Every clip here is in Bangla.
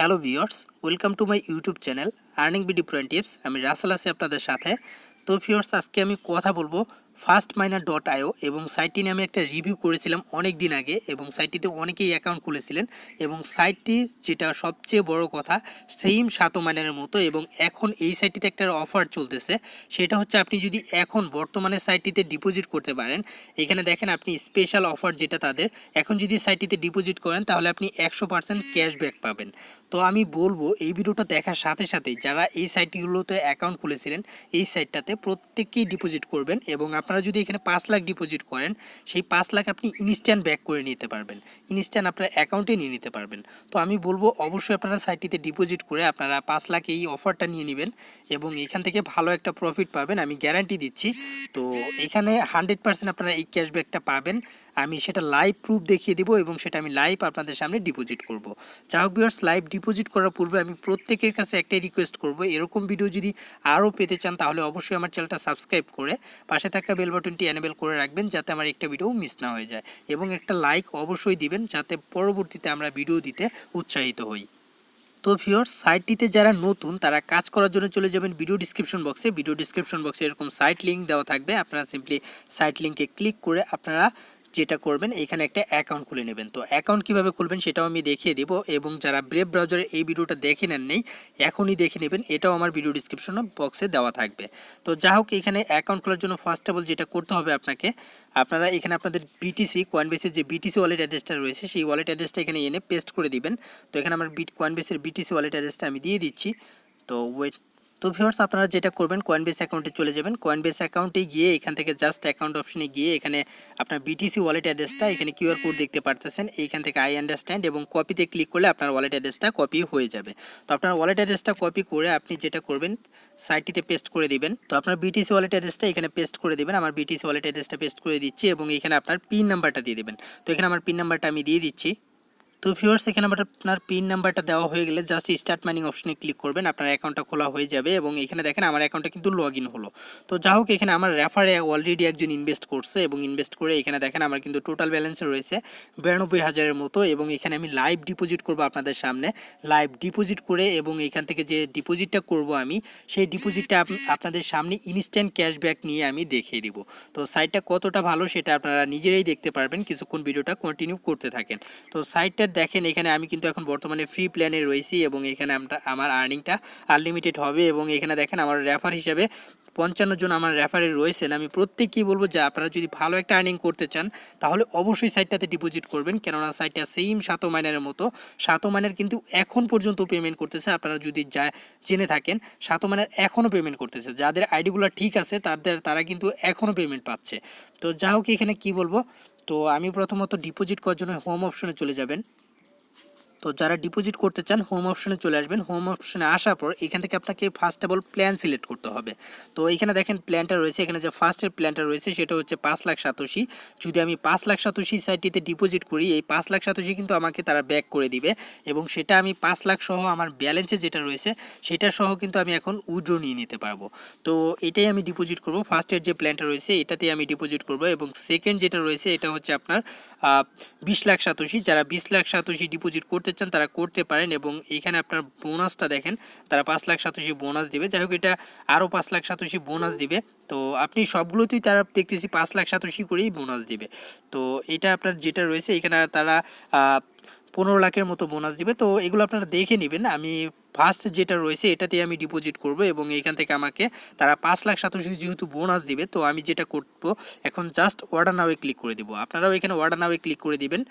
Hello viewers welcome to my YouTube channel earning BD point tips আমি রাসেল আছি আপনাদের সাথে। তো ভিওর্স আজকে আমি কথা বলব ফার্স্ট মাইনার ডট আইও এবং সাইটটি নিয়ে আমি একটা রিভিউ করেছিলাম অনেক দিন আগে এবং সাইটটিতে অনেকেই অ্যাকাউন্ট খুলেছিলেন এবং সাইটটি যেটা সবচেয়ে বড় কথা সেম সাতো মাইনারের মতো এবং এখন এই সাইটটিতে একটা অফার চলতেছে। সেটা হচ্ছে আপনি যদি এখন বর্তমানে সাইটটিতে ডিপোজিট করতে পারেন, এখানে দেখেন আপনি স্পেশাল অফার যেটা তাদের, এখন যদি সাইটটিতে ডিপোজিট করেন তাহলে আপনি একশো পার্সেন্ট ক্যাশব্যাক পাবেন। তো আমি বলব, এই ভিডিওটা দেখার সাথে সাথেই যারা এই সাইটগুলোতে অ্যাকাউন্ট খুলেছিলেন, এই সাইটটাতে প্রত্যেককেই ডিপোজিট করবেন এবং আপনারা যদি এখানে পাঁচ লাখ ডিপোজিট করেন, সেই পাঁচ লাখ আপনি ইনস্ট্যান্ট ব্যাক করে নিতে পারবেন। ইনস্ট্যান্ট আপনার অ্যাকাউন্টে নিয়ে নিতে পারবেন। তো আমি বলব, অবশ্যই আপনারা সাইটটিতে ডিপোজিট করে আপনারা পাঁচ লাখ এই অফারটা নিয়ে নেবেন এবং এখান থেকে ভালো একটা প্রফিট পাবেন, আমি গ্যারান্টি দিচ্ছি। তো এখানে হান্ড্রেড পার্সেন্ট আপনারা এই ক্যাশব্যাকটা পাবেন। আমি সেটা লাইভ প্রুফ দেখিয়ে দিব এবং সেটা আমি লাইভ আপনাদের সামনে ডিপোজিট করব। যা হোক ভিউয়ার্স লাইভ ডিপোজিট করার পূর্বে আমি প্রত্যেকের কাছে একটাই রিকোয়েস্ট করব, এরকম ভিডিও যদি আরও পেতে চান তাহলে অবশ্যই আমার চ্যানেলটা সাবস্ক্রাইব করে পাশে থাকা বেল বাটনটি এনেবেল করে রাখবেন যাতে আমার একটা ভিডিও মিস না হয়ে যায় এবং একটা লাইক অবশ্যই দিবেন যাতে পরবর্তীতে আমরা ভিডিও দিতে উৎসাহিত হই। তো ভিউয়ার্স সাইটটিতে যারা নতুন, তারা কাজ করার জন্য চলে যাবেন ভিডিও ডিসক্রিপশন বক্সে ভিডিও ডিসক্রিপশন বক্সে এরকম সাইট লিঙ্ক দেওয়া থাকবে। আপনারা সিম্পলি সাইট লিঙ্কে ক্লিক করে আপনারা যেটা করবেন, এখানে একটা অ্যাকাউন্ট খুলে নেবেন। তো অ্যাকাউন্ট কীভাবে খুলবেন সেটাও আমি দেখিয়ে দেবো এবং যারা ব্রেভ ব্রাউজারে এই ভিডিওটা দেখে নেন নেই, এখনই দেখে নেবেন। এটাও আমার ভিডিও ডিসক্রিপশন বক্সে দেওয়া থাকবে। তো যা হোক, এখানে অ্যাকাউন্ট খোলার জন্য ফার্স্ট অফ অল যেটা করতে হবে আপনাকে, আপনারা এখানে আপনাদের বিটিসি কোয়ানবেসের যে বিটিসি ওয়ালেট অ্যাড্রেসটা রয়েছে, সেই ওয়ালেট অ্যাড্রেসটা এখানে এনে পেস্ট করে দিবেন। তো এখানে আমার বিট কোয়ানবেসের বিটিসি ওয়ালেট অ্যাড্রেসটা আমি দিয়ে দিচ্ছি। তো ওয়েট তো ভিউয়ার্স আপনারা যেটা করবেন কয়েনবেস অ্যাকাউন্টে চলে যাবেন। কয়েনবেস অ্যাকাউন্টে গিয়ে, এখান থেকে জাস্ট অ্যাকাউন্ট অপশনে গিয়ে, এখানে আপনার বিটিসি ওয়ালেট অ্যাড্রেসটা এখানে কিউআর কোড দেখতে পারতেছেন। এইখান থেকে আই আন্ডারস্ট্যান্ড এবং কপিতে ক্লিক করলে আপনার ওয়ালেট অ্যাড্রেসটা কপি হয়ে যাবে। তো আপনার ওয়ালেট অ্যাড্রেসটা কপি করে আপনি যেটা করবেন সাইটটিতে পেস্ট করে দিবেন। তো আপনার বিটিসি ওয়ালেট অ্যাড্রেসটা এখানে পেস্ট করে দিবেন। আমার বিটিসি ওয়ালেট অ্যাড্রেসটা পেস্ট করে দিচ্ছি এবং এখানে আপনার পিন নাম্বারটা দিয়ে দেবেন। তো এখানে আমার পিন নাম্বারটা আমি দিয়ে দিচ্ছি। তো ভিউয়ার্স এখানে আপনার পিন নাম্বারটা দেওয়া হয়ে গেলে জাস্ট স্টার্ট মাইনিং অপশনে ক্লিক করবেন, আপনার অ্যাকাউন্টটা খোলা হয়ে যাবে এবং এখানে দেখেন আমার অ্যাকাউন্টটা কিন্তু লগ ইন হলো। তো যা হোক, এখানে আমার রেফারে অলরেডি একজন ইনভেস্ট করছে এবং ইনভেস্ট করে এখানে দেখেন আমার কিন্তু টোটাল ব্যালেন্স রয়েছে বিরানব্বই হাজারের মতো এবং এখানে আমি লাইভ ডিপোজিট করব আপনাদের সামনে। লাইভ ডিপোজিট করে এবং এখান থেকে যে ডিপোজিটটা করব আমি, সেই ডিপোজিটটা আপনাদের সামনে ইনস্ট্যান্ট ক্যাশব্যাক নিয়ে আমি দেখিয়ে দিব। তো সাইটটা কতটা ভালো সেটা আপনারা নিজেরাই দেখতে পারবেন, কিছুক্ষণ ভিডিওটা কন্টিনিউ করতে থাকেন। তো সাইটটা দেখেন, এখানে আমি কিন্তু এখন বর্তমানে ফ্রি প্ল্যানে রয়েছি এবং এখানে আমরা আমার আর্নিংটা আনলিমিটেড হবে এবং এখানে দেখেন, আমার রেফার হিসাবে পঞ্চান্ন জন আমার রেফারে রয়েছেন। আমি প্রত্যেককেই বলব, যে আপনারা যদি ভালো একটা আর্নিং করতে চান, তাহলে অবশ্যই সাইটটাতে ডিপোজিট করবেন। কেননা সাইটটা সেম সাতো মাইনের মতো। সাতো মাইনের কিন্তু এখন পর্যন্ত পেমেন্ট করতেছে। আপনারা যদি যা, জেনে থাকেন সাতো মাইনের এখনও পেমেন্ট করতেছে। যাদের আইডিগুলো ঠিক আছে, তাদের, তারা কিন্তু এখনও পেমেন্ট পাচ্ছে। তো যা হোক, এখানে কি বলব, তো আমি প্রথমত ডিপোজিট করার জন্য হোম অপশনে চলে যাবেন। তো যারা ডিপোজিট করতে চান হোম অপশনে চলে আসবেন। হোম অপশনে আসার পর এখান থেকে আপনাকে first of all plan select করতে হবে। তো এখানে দেখেন প্ল্যানটা রয়েছে। এখানে যে ফার্স্টের প্ল্যানটা রয়েছে, সেটা হচ্ছে পাঁচ লাখ সাতশি যদি আমি পাঁচ লাখ সাতশি সাইটটিতে ডিপোজিট করি, এই পাঁচ লাখ সাতশি কিন্তু আমাকে তারা ব্যাক করে দিবে এবং সেটা আমি পাঁচ লাখ সহ আমার ব্যালেন্সে যেটা রয়েছে, সেটা সহ কিন্তু আমি এখন উইড্রো নিয়ে নিতে পারব। তো এটাই আমি ডিপোজিট করব। ফার্স্টের যে প্ল্যানটা রয়েছে, এটাতেই আমি ডিপোজিট করব এবং সেকেন্ড যেটা রয়েছে, এটা হচ্ছে আপনার বিশ লাখ সাতশি যারা বিশ লাখ সাতশি ডিপোজিট করতে করতে চান, তারা করতে পারেন এবং এখানে আপনার বোনাসটা দেখেন, তারা পাঁচ লাখ সাতাশি বোনাস দিবে। যাই হোক, এটা আরও পাঁচ লাখ সাতাশি বোনাস দিবে। তো আপনি সবগুলোতেই তারা দেখতেছি পাঁচ লাখ সাতাশি করেই বোনাস দিবে। তো এটা আপনার যেটা রয়েছে, এখানে তারা পনেরো লাখের মতো বোনাস দিবে। তো এগুলো আপনারা দেখে নেবেন। আমি ফার্স্ট যেটা রয়েছে, এটাতে আমি ডিপোজিট করব এবং এখান থেকে আমাকে তারা পাঁচ লাখ সাতাশি যেহেতু বোনাস দিবে, তো আমি যেটা করব, এখন জাস্ট অর্ডার নাওয়ে ক্লিক করে দিব। আপনারাও এখানে অর্ডার নাওয়ে ক্লিক করে দিবেন।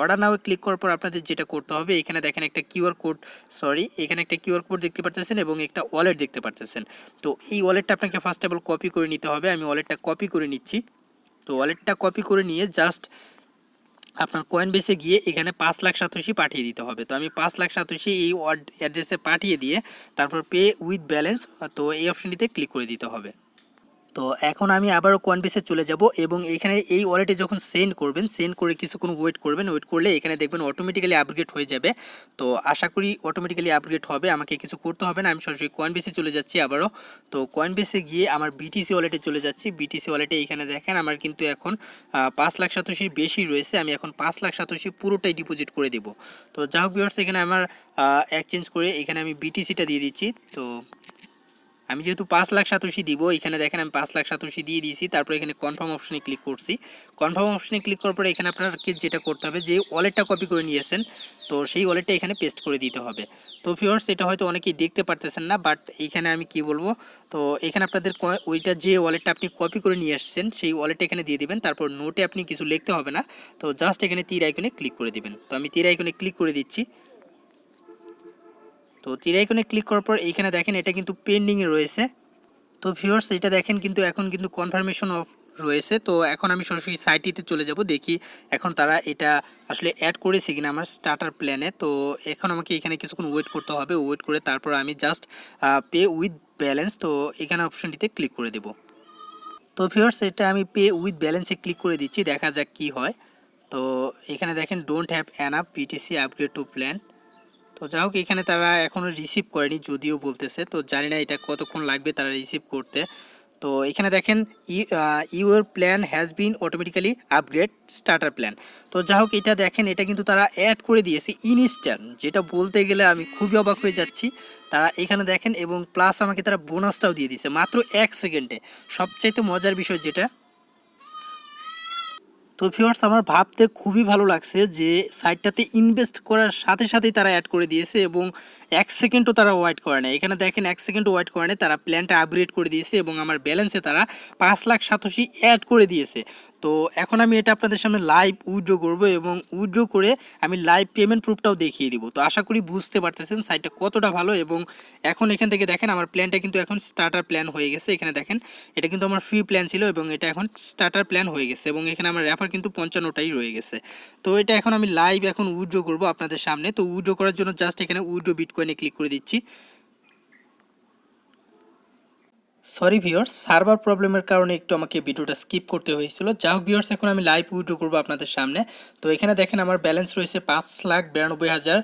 অর্ডার নাওয়ে ক্লিক করার পর আপনাদের যেটা করতে হবে, এখানে দেখেন একটা কিউআর কোড সরি এখানে একটা কিউআর কোড দেখতে পারতেছেন এবং একটা ওয়ালেট দেখতে পারতেছেন। তো এই ওয়ালেটটা আপনাকে ফার্স্ট অফ অল কপি করে নিতে হবে। আমি ওয়ালেটটা কপি করে নিচ্ছি। তো ওয়ালেটটা কপি করে নিয়ে জাস্ট আপনার কয়েন বেসে গিয়ে এখানে পাঁচ লাখ সাতোশি পাঠিয়ে দিতে হবে। তো আমি পাঁচ লাখ সাতোশি এই অ্যাড্রেসে পাঠিয়ে দিয়ে তারপর পে উইথ ব্যালেন্স তো এই অপশনটিতে ক্লিক করে দিতে হবে। তো এখন আমি আবারও কোয়ানবেসে চলে যাব এবং এখানে এই ওয়ালেটে যখন সেন্ড করবেন সেন্ড করে কিছুক্ষণ ওয়েট করবেন ওয়েট করলে এখানে দেখবেন অটোমেটিক্যালি আপগ্রেড হয়ে যাবে। তো আশা করি অটোমেটিক্যালি আপগ্রেড হবে, আমাকে কিছু করতে হবে না, আমি সরাসরি কোয়ানবেসে চলে যাচ্ছি আবারও। তো কোয়ানবেসে গিয়ে আমার বিটিসি ওয়ালেটে চলে যাচ্ছি। বিটিসি ওয়ালেটে এখানে দেখেন আমার কিন্তু এখন পাঁচ লাখ সাতাশির বেশি রয়েছে, আমি এখন পাঁচ লাখ সাতাশি পুরোটাই ডিপোজিট করে দিব। তো যা হোক এখানে আমার এক্সচেঞ্জ করে এখানে আমি বিটিসিটা দিয়ে দিচ্ছি। তো আমি যেহেতু পাঁচ লাখ সাতাশি দিব, এখানে দেখেন আমি পাঁচ লাখ সাতাশি দিয়ে দিয়েছি, তারপর এখানে কনফার্ম অপশনে ক্লিক করছি। কনফার্ম অপশনে ক্লিক করার পরে এখানে আপনাকে যেটা করতে হবে, যে ওয়ালেটটা কপি করে নিয়েছেন, তো সেই ওয়ালেটটা এখানে পেস্ট করে দিতে হবে। তো ভিউয়ার্স এটা হয়তো অনেকেই দেখতে পারতেছেন না বাট এইখানে আমি কি বলব, তো এখানে আপনাদের ওইটা যে ওয়ালেটটা আপনি কপি করে নিয়ে আসছেন, সেই ওয়ালেটটা এখানে দিয়ে দিবেন, তারপর নোটে আপনি কিছু লিখতে হবে না, তো জাস্ট এখানে তীর আইকনে ক্লিক করে দিবেন। তো আমি তীর আইকনে ক্লিক করে দিচ্ছি। তো তীর আইকনে ক্লিক করার পর এইখানে দেখেন এটা কিন্তু পেন্ডিংয়ে রয়েছে। তো ভিউয়ার্স এটা দেখেন কিন্তু এখন কিন্তু কনফার্মেশন অফ রয়েছে। তো এখন আমি সরাসরি সাইটটিতে চলে যাব, দেখি এখন তারা এটা আসলে অ্যাড করেছে কিনা আমার স্টার্টার প্ল্যানে তো এখন আমাকে এখানে কিছুক্ষণ ওয়েট করতে হবে ওয়েট করে তারপর আমি জাস্ট পে উইথ ব্যালেন্স তো এখানে অপশনটিতে ক্লিক করে দেব। তো ভিউয়ার্স এটা আমি পে উইথ ব্যালেন্সে ক্লিক করে দিচ্ছি, দেখা যাক কি হয়। তো এখানে দেখেন don't have an up PTC upgrade to plan তো যাই হোক, এখানে তারা এখনও রিসিভ করেনি, যদিও বলতেছে। তো জানি না এটা কতক্ষণ লাগবে তারা রিসিভ করতে। তো এখানে দেখেন your plan has been automatically upgrade starter plan তো যাই হোক, এটা দেখেন, এটা কিন্তু তারা অ্যাড করে দিয়েছে ইনস্ট্যান্ট যেটা বলতে গেলে আমি খুবই অবাক হয়ে যাচ্ছি। তারা এখানে দেখেন, এবং প্লাস আমাকে তারা বোনাসটাও দিয়ে দিয়েছে, মাত্র এক সেকেন্ডে। সবচাইতে মজার বিষয় যেটা তো ভিউয়ার্স আমার ভাবতে খুবই ভালো লাগছে যে সাইটটাতে ইনভেস্ট করার সাথে সাথেই তারা অ্যাড করে দিয়েছে এবং এক সেকেন্ডও তারা ওয়েট করে না এখানে দেখেন, এক সেকেন্ড ওয়েট করে না তারা প্ল্যানটা আপগ্রেড করে দিয়েছে এবং আমার ব্যালেন্সে তারা পাঁচ লাখ সাতাশি অ্যাড করে দিয়েছে। তো এখন আমি এটা আপনাদের সামনে লাইভ উইড্রো করব এবং উইড্রো করে আমি লাইভ পেমেন্ট প্রুফটাও দেখিয়ে দিব। তো আশা করি বুঝতে পারতেছেন সাইটটা কতটা ভালো এবং এখন এখান থেকে দেখেন আমার প্ল্যানটা কিন্তু এখন স্টার্টার প্ল্যান হয়ে গেছে। এখানে দেখেন, এটা কিন্তু আমার ফ্রি প্ল্যান ছিল এবং এটা এখন স্টার্টার প্ল্যান হয়ে গেছে এবং এখানে আমার র্যাফার কিন্তু পঞ্চান্নটাই রয়ে গেছে। তো এটা এখন আমি লাইভ এখন উইড্রো করব আপনাদের সামনে। তো উইড্রো করার জন্য জাস্ট এখানে উইড্রো বিটকয়েনে ক্লিক করে দিচ্ছি। সরি ভিউয়ার্স সার্ভার প্রবলেমের কারণে একটু আমাকে ভিডিওটা স্কিপ করতে হয়েছিল। যা হোক ভিউয়ার্স এখন আমি লাইভ উইড্রো করব আপনাদের সামনে। তো এখানে দেখেন, আমার ব্যালেন্স রয়েছে পাঁচ লাখ বিরানব্বই হাজার।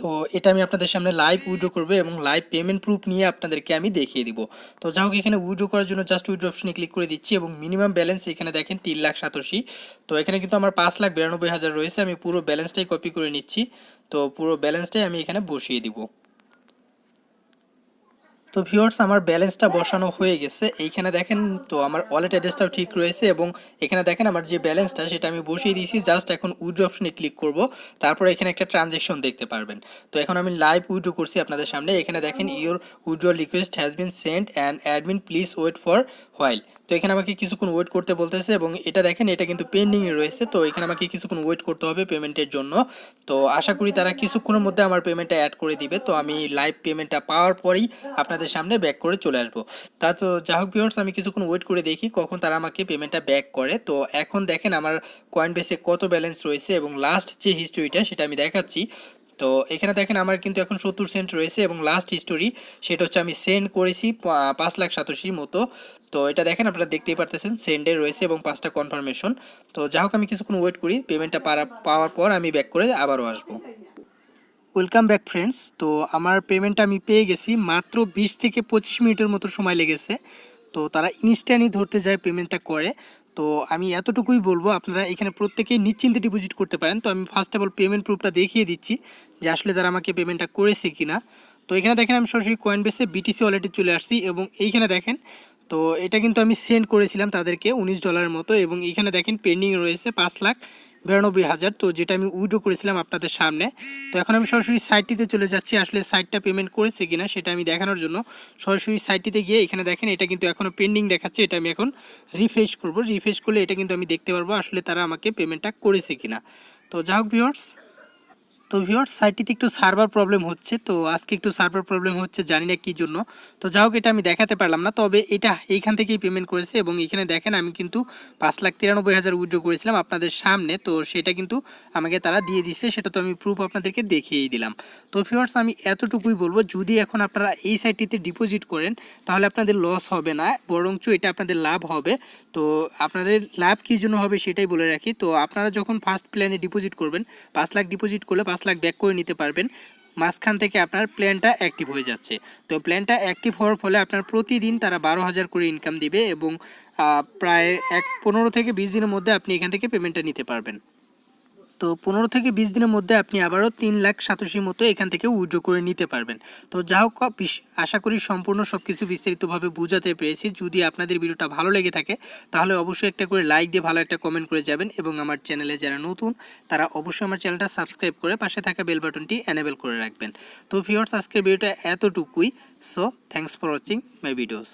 তো এটা আমি আপনাদের সামনে লাইভ উইড্রো করব এবং লাইভ পেমেন্ট প্রুফ নিয়ে আপনাদেরকে আমি দেখিয়ে দিব। তো যা হোক, এখানে উইড্রো করার জন্য জাস্ট উইড্রো অপশনে ক্লিক করে দিচ্ছি এবং মিনিমাম ব্যালেন্স এখানে দেখেন তিন লাখ সাতাশি। তো এখানে কিন্তু আমার পাঁচ লাখ বিরানব্বই হাজার রয়েছে। আমি পুরো ব্যালেন্সটাই কপি করে নিচ্ছি। তো পুরো ব্যালেন্সটাই আমি এখানে বসিয়ে দিব। তো ভিউয়ার্স আমার ব্যালেন্সটা বসানো হয়ে গেছে। এইখানে দেখেন তো আমার ওয়ালেট অ্যাড্রেসটাও ঠিক রয়েছে এবং এখানে দেখেন আমার যে ব্যালেন্সটা সেটা আমি বসিয়ে দিয়েছি। জাস্ট এখন উইড্রো অপশনে ক্লিক করব। তারপরে এখানে একটা ট্রানজেকশন দেখতে পারবেন। তো এখন আমি লাইভ উইড্রো করছি আপনাদের সামনে। এখানে দেখেন your withdraw request has been sent and admin please wait for while তো এখানে আমাকে কিছুক্ষণ ওয়েট করতে বলতেছে এবং এটা দেখেন, এটা কিন্তু পেন্ডিংয়ে রয়েছে, তো এখানে আমাকে কিছুক্ষণ ওয়েট করতে হবে পেমেন্টের জন্য। তো আশা করি তারা কিছুক্ষণের মধ্যে আমার পেমেন্টটা অ্যাড করে দিবে। তো আমি লাইভ পেমেন্টটা পাওয়ার পরেই আপনাদের সামনে ব্যাক করে চলে আসব। তা তো যা হোক ভিউয়ার্স আমি কিছুক্ষণ ওয়েট করে দেখি কখন তারা আমাকে পেমেন্টটা ব্যাক করে। তো এখন দেখেন আমার কয়েন বেসে কত ব্যালেন্স রয়েছে এবং লাস্ট যে হিস্ট্রিটা সেটা আমি দেখাচ্ছি। তো এখানে দেখেন আমার কিন্তু এখন সত্তর সেন্ট রয়েছে এবং লাস্ট হিস্টোরি সেটা হচ্ছে আমি সেন্ড করেছি পাঁচ লাখ সাতাশির মতো। তো এটা দেখেন আপনারা দেখতেই পারতেছেন সেন্ডে রয়েছে এবং পাঁচটা কনফার্মেশন তো যা হোক আমি কিছুক্ষণ ওয়েট করি পেমেন্টটা পাওয়ার পর আমি ব্যাক করে আবারও আসব। ওয়েলকাম ব্যাক ফ্রেন্ডস তো আমার পেমেন্টটা আমি পেয়ে গেছি, মাত্র বিশ থেকে পঁচিশ মিনিটের মতো সময় লেগেছে। তো তারা ইনস্ট্যান্টই ধরতে যায় পেমেন্টটা করে। তো আমি এতটুকুই বলব, আপনারা এখানে প্রত্যেকেই নিশ্চিন্তে ডিপোজিট করতে পারেন। তো আমি ফার্স্ট অফ অল পেমেন্ট প্রুফটা দেখিয়ে দিচ্ছি যে আসলে তারা আমাকে পেমেন্টটা করেছে কি না তো এখানে দেখেন আমি সরাসরি কয়েন বেসে বিটিসি ওয়ালেটে চলে আসছি এবং এইখানে দেখেন, তো এটা কিন্তু আমি সেন্ড করেছিলাম তাদেরকে উনিশ ডলারের মতো এবং এখানে দেখেন পেন্ডিং রয়েছে পাঁচ লাখ। বিরানব্বই হাজার। তো যেটা আমি উইডো করেছিলাম আপনাদের সামনে। তো এখন আমি সরাসরি সাইটটিতে চলে যাচ্ছি। আসলে সাইটটা পেমেন্ট করেছে কিনা সেটা আমি দেখানোর জন্য। সরাসরি সাইটটিতে গিয়ে এখানে দেখেন, এটা কিন্তু এখনও পেন্ডিং দেখাচ্ছে। এটা আমি এখন রিফ্রেশ করব। রিফ্রেশ করলে এটা কিন্তু আমি দেখতে পারব আসলে তারা আমাকে পেমেন্টটা করেছে কিনা। তো যাহোক ভিউয়ার্স তো ভিউয়ার্স সাইটটিতে একটু সার্ভার প্রবলেম হচ্ছে, তো আজকে একটু সার্ভার প্রবলেম হচ্ছে, জানি না কী জন্য। তো যা হোক, এটা আমি দেখাতে পারলাম না, তবে এটা এইখান থেকেই পেমেন্ট করেছে এবং এখানে দেখেন আমি কিন্তু পাঁচ লাখ তিরানব্বই হাজার উইড্রো করেছিলাম আপনাদের সামনে, তো সেটা কিন্তু আমাকে তারা দিয়ে দিচ্ছে সেটা তো আমি প্রুফ আপনাদেরকে দেখিয়েই দিলাম। তো ফিওর্স আমি এতটুকুই বলব, যদি এখন আপনারা এই সাইটটিতে ডিপোজিট করেন, তাহলে আপনাদের লস হবে না, বরঞ্চ এটা আপনাদের লাভ হবে। তো আপনাদের লাভ কী জন্য হবে সেটাই বলে রাখি, তো আপনারা যখন ফার্স্ট প্ল্যানে ডিপোজিট করবেন, পাঁচ লাখ ডিপোজিট করলে পাঁচ লাখ ব্যাক করে নিতে পারবেন। মাঝখান থেকে আপনার প্ল্যানটা অ্যাক্টিভ হয়ে যাচ্ছে। তো প্ল্যানটা অ্যাক্টিভ হওয়ার ফলে আপনার প্রতিদিন তারা বারো হাজার করে ইনকাম দিবে এবং প্রায় এক, পনেরো থেকে বিশ দিনের মধ্যে আপনি এখান থেকে পেমেন্টটা নিতে পারবেন। তো পনেরো থেকে বিশ দিনের মধ্যে আপনি আবারও তিন লাখ সাতাশির মতো এখান থেকে উইড্রো করে নিতে পারবেন। তো যা হোক আশা করি সম্পূর্ণ সব কিছু বিস্তারিতভাবে বোঝাতে পেরেছি। যদি আপনাদের ভিডিওটা ভালো লেগে থাকে, তাহলে অবশ্যই একটা করে লাইক দিয়ে ভালো একটা কমেন্ট করে যাবেন এবং আমার চ্যানেলে যারা নতুন, তারা অবশ্যই আমার চ্যানেলটা সাবস্ক্রাইব করে পাশে থাকা বেল বাটনটি এনেবেল করে রাখবেন। তো ভিউয়ার্স আজকের ভিডিওটা এতটুকুই। So thanks for watching my videos